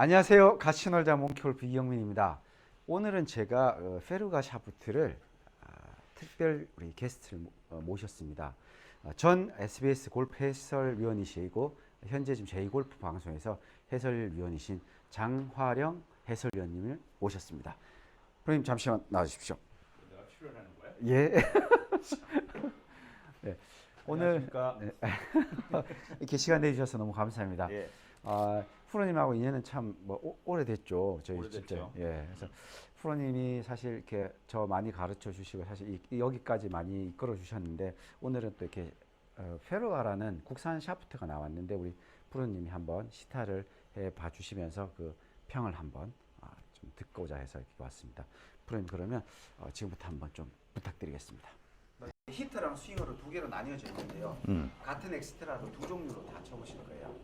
안녕하세요. 가시널자 몽키골프 이영민입니다. 오늘은 제가 어, 페루가 샤프트를 아, 특별 우리 게스트를 모- 어, 모셨습니다. 어, 전 SBS 골프 해설위원이시고 현재 지금 제2골프 방송에서 해설위원이신 장화령 해설위원님을 모셨습니다. 프로님 잠시만 나와주십시오. 내가 출연하는 거야? 예. 네. 오늘 안녕하십니까? 이렇게 시간 내주셔서 너무 감사합니다. 예. 아, 프로님하고 인연은 참뭐 오래됐죠. 저희 오래됐죠. 진짜. 예. 그래서 프로님이 사실 이렇게 저 많이 가르쳐 주시고 사실 이- 이 여기까지 많이 이끌어 주셨는데 오늘은 또 이렇게 어, 페루가라는 국산 샤프트가 나왔는데 우리 프로님이 한번 시타를 해 봐 주시면서 그 평을 한번 아, 좀 듣고자 해서 이렇게 왔습니다. 프로님 그러면 어, 지금부터 한번 좀 부탁드리겠습니다. 히트랑 스윙으로 두 개로 나뉘어져 있는데요. 음. 같은 엑스트라로 두 종류로 다 쳐보실 거예요.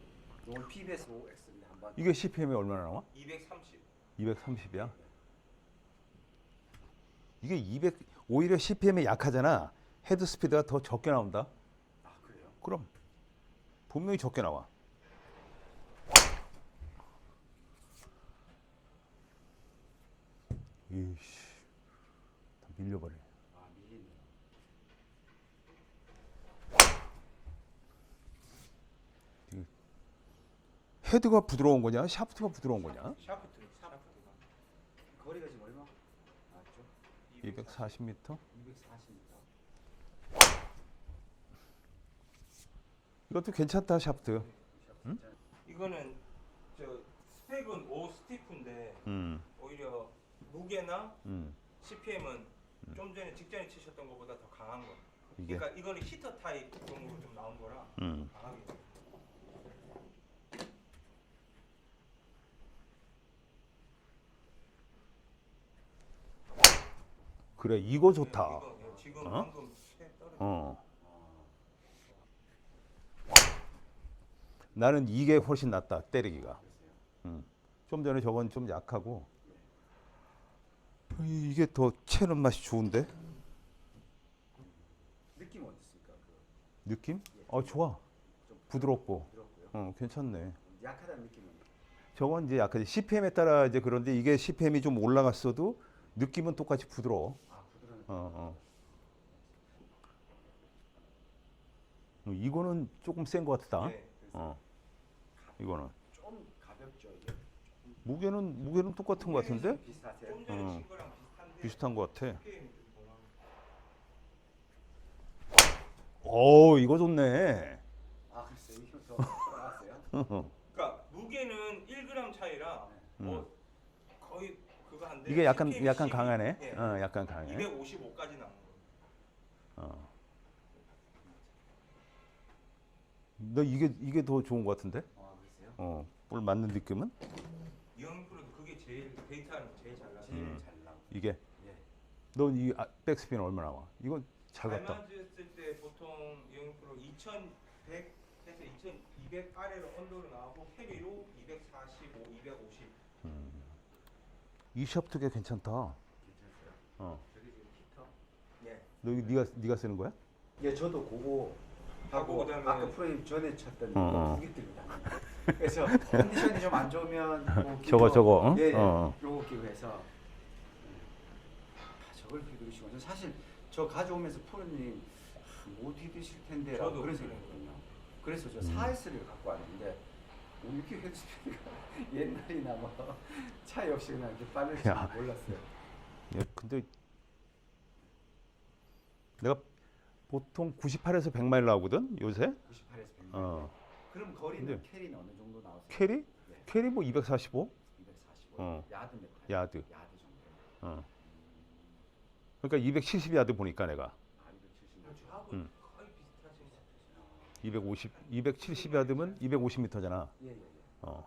이건 PBS 5X인데 한번 이게 CPM이 얼마나 나와? 230. 230이야. 이게 200 오히려 CPM이 약하잖아. 헤드 스피드가 더 적게 나온다. 아 그래요? 그럼 분명히 적게 나와. 이씨, 다 밀려버려. 아 미리네요. 헤드가 부드러운 거냐, 샤프트가 부드러운 거냐? 샤프트, 샤프트가 거리가 지금 얼마? 맞죠? 240m? 240m. 이것도 괜찮다, 샤프트. 이거는 저 스펙은 5 스티프인데 음, 오히려 무게나 음, CPM은 좀 전에 직전에 치셨던 것보다 더 강한 거. 이게, 그러니까 이거는 히터 타입 종으로 좀 나온 거라 음. 강하게. 그래, 이거 좋다. 어? 어. 나는 이게 훨씬 낫다 때리기가. 음. 좀 전에 저건 좀 약하고 이- 이게 더 채는 맛이 좋은데 느낌 어떻습니까? 그 느낌? 어 좋아. 부드럽고. 어 괜찮네. 약하다는 느낌은 저건 이제 약하지. CPM에 따라 이제 그런데 이게 CPM이 좀 올라갔어도 느낌은 똑같이 부드러워. 어 어. 어, 이거는 조금 센 것 같다. 네. 어. 이거는 좀 가볍죠 이게. 무게는 무게는 똑같은 것 같은데 비슷하세요? 좀 전에 어. 친 거랑 비슷한데 비슷한 것 같아. 오 이거 좋네. 아 글쎄 이거 더 나왔어요? 그러니까 무게는 1g 차이라 뭐 거의 그거 한데 음. 이게 약간 CPM 이 약간 12, 강하네. 예. 어 약간 강해. 255까지 나온 거. 어. 너 이게 이게 더 좋은 것 같은데? 아 글쎄요. 어. 볼 맞는 느낌은 이형 프로도 그게 제일 데이터는 제일 잘 나와. 제일 음. 잘 나와. 이게 예. 넌이 아, 백스핀 얼마 나와? 이건 잘잘 갔다. 맞았을 때 보통 이형 프로 2100 해서 2200 아래로 언더로 나오고 캐리로 245, 250. 이 샤프트가 괜찮다. 괜찮으세요? 어. 저기 지금 히터. 예. 너 이거 네가 네가 쓰는 거야? 예, 저도 그거 하고 하고 그다음에 아까 프로님 전에 쳤던 어, 거 어. 두개 다녀요. 그래서 컨디션이 좀 안 좋으면 끼고, 저거, 저거, 어? 예, 예, 어. 요거 끼고 해서 아, 저걸 끼고 저 사실 저 가져오면서 프로님 아, 못 입으실 텐데 라고 저도 그런 그래요. 생각했거든요. 그래서 저 음. 4S를 갖고 왔는데 오, 이렇게 헤드스피드가 옛날이나 뭐 차이 없이 그냥 이렇게 빠를 줄 야. 몰랐어요. 야, 근데 내가 보통 98에서 100마일 나오거든 요새. 98에서 100. 어. 그럼 거리는 근데- 캐리는 어느 정도 나왔어요? 캐리? 예. 캐리 뭐 245? 245. 어. 야드 몇 타입? 야드. 야드 정도. 어. 그러니까 270 야드 보니까 내가 아, 270. 저하고 음. 거의 비슷하신 것 같아요. 250 270 야드면 250m잖아. 예, 예, 예. 어.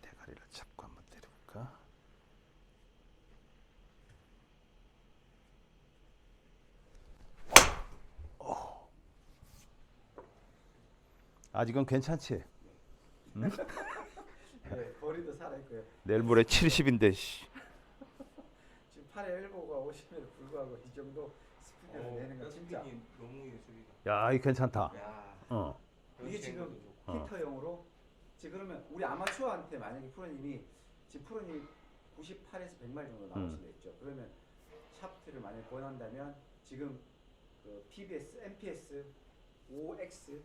대가리를 잡고 한번 때려볼까? 어. 아직은 괜찮지? 예, 거리도 살아있고요. 내일 모레 70인데 씨. 지금 팔에 엘보가 오심에도 불구하고 이 정도 스피드를 내는 거 진짜. 백스핀이 너무 예술이다. 야, 이 괜찮다. 야, 어. 이게 지금 어. 히터용으로 지금 그러면 우리 아마추어한테 만약에 프로님이 지금 프로님이 98에서 100마일 정도 나오신다 했죠. 그러면 샤프트를 만약에 권한다면 지금 그 PBS, MPS, OX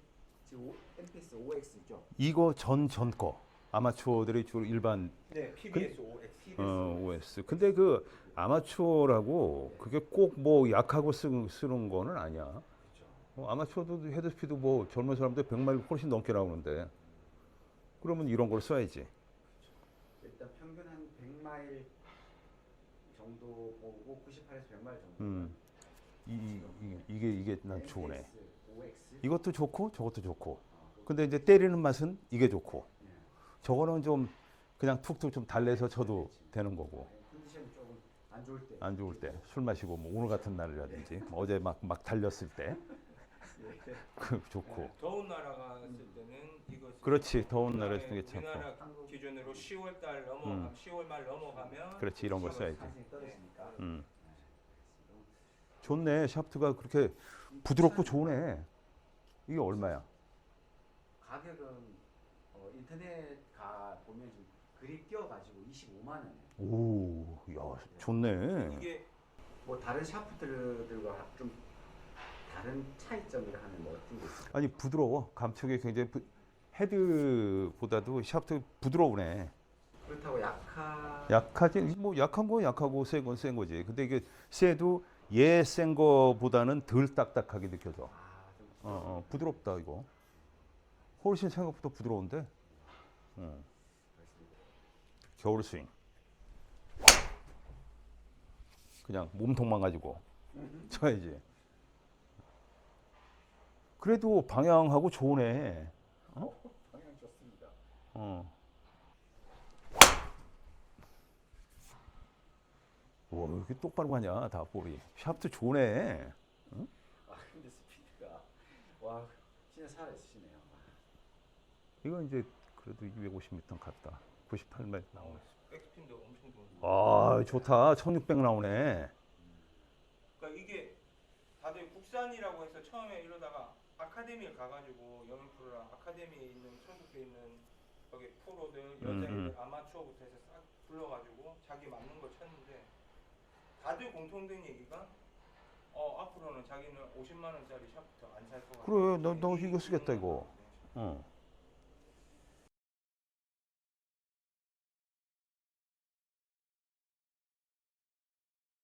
지금 MPS, OX 있죠. 이거 전 전 거. 아마추어들이 주로 일반 네, PBS OX. PBS 어, OS. 근데 그 아마추어라고 그게 꼭 뭐 약하고 쓰, 쓰는 거는 아니야. 어, 아마추어도 헤드스피드 뭐 젊은 사람들 100마일 훨씬 넘게 나오는데 그러면 이런 걸 써야지. 일단 평균 한 100마일 정도 보고 98에서 100마일 정도. 음. 이, 이, 이- 이게 이게 난 좋네. 이것도 좋고 저것도 좋고. 근데 이제 때리는 맛은 이게 좋고. 예. 저거는 좀 그냥 툭툭 좀 달래서 쳐도 되는 거고. 안 좋을 때. 안 좋을 때 술 마시고 뭐 오늘 같은 날이라든지 뭐 어제 막 막 달렸을 때 예. 그 좋고. 네, 더운 나라 갔을 때는 이거 그렇지 더운 날에 쓰는 게 우리나라 괜찮고. 기준으로 10월 달 넘어 음. 10월 말 넘어가면 그렇지 이런 걸 써야지. 떨어지니까. 음. 좋네 샤프트가 그렇게 부드럽고 좋네. 이게 얼마야? 가격은 어, 인터넷 가 보면 지금 그립 끼워가지고 25만 원이에요. 오, 야 좋네. 이게 뭐 다른 샤프트들과 좀 다른 차이점이라 하면 뭐 어떤 게 있을까요? 아니 부드러워. 감촉이 굉장히 부, 헤드보다도 샤프트 부드러우네. 그렇다고 약하 약하지 뭐 약한 거 약하고 센 건 센 거지. 근데 이게 세도 얘 센 거보다는 덜 딱딱하게 느껴져. 아, 좀 어, 어, 부드럽다 이거. 훨씬 생각보다 부드러운데. 어. 겨울 스윙. 그냥 몸통만 가지고 쳐야지. 그래도 방향하고 좋네. 방향 좋습니다. 어. 와, 왜 이렇게 똑바로 가냐, 다 볼이. 샤프트 좋네. 아 근데 스피드가 와 진짜 살아 있으시네요. 이건 이제 그래도 250m 갔다. 98m 나오네. 백스핀도 엄청 좋은. 아, 좋다. 1600 나오네. 그러니까 이게 다들 국산이라고 해서 처음에 이러다가 아카데미를 가가지고 영인 프로랑 아카데미에 있는 소속돼 있는 거기 프로들 음, 여자애들 아마추어부터 해서 싹 불러가지고 자기 맞는 거 쳤는데 다들 공통된 얘기가 어 앞으로는 자기는 50만 원짜리 샤프트 안살것 같아. 그래, 나- 나 이거 쓰겠다, 이거. 어.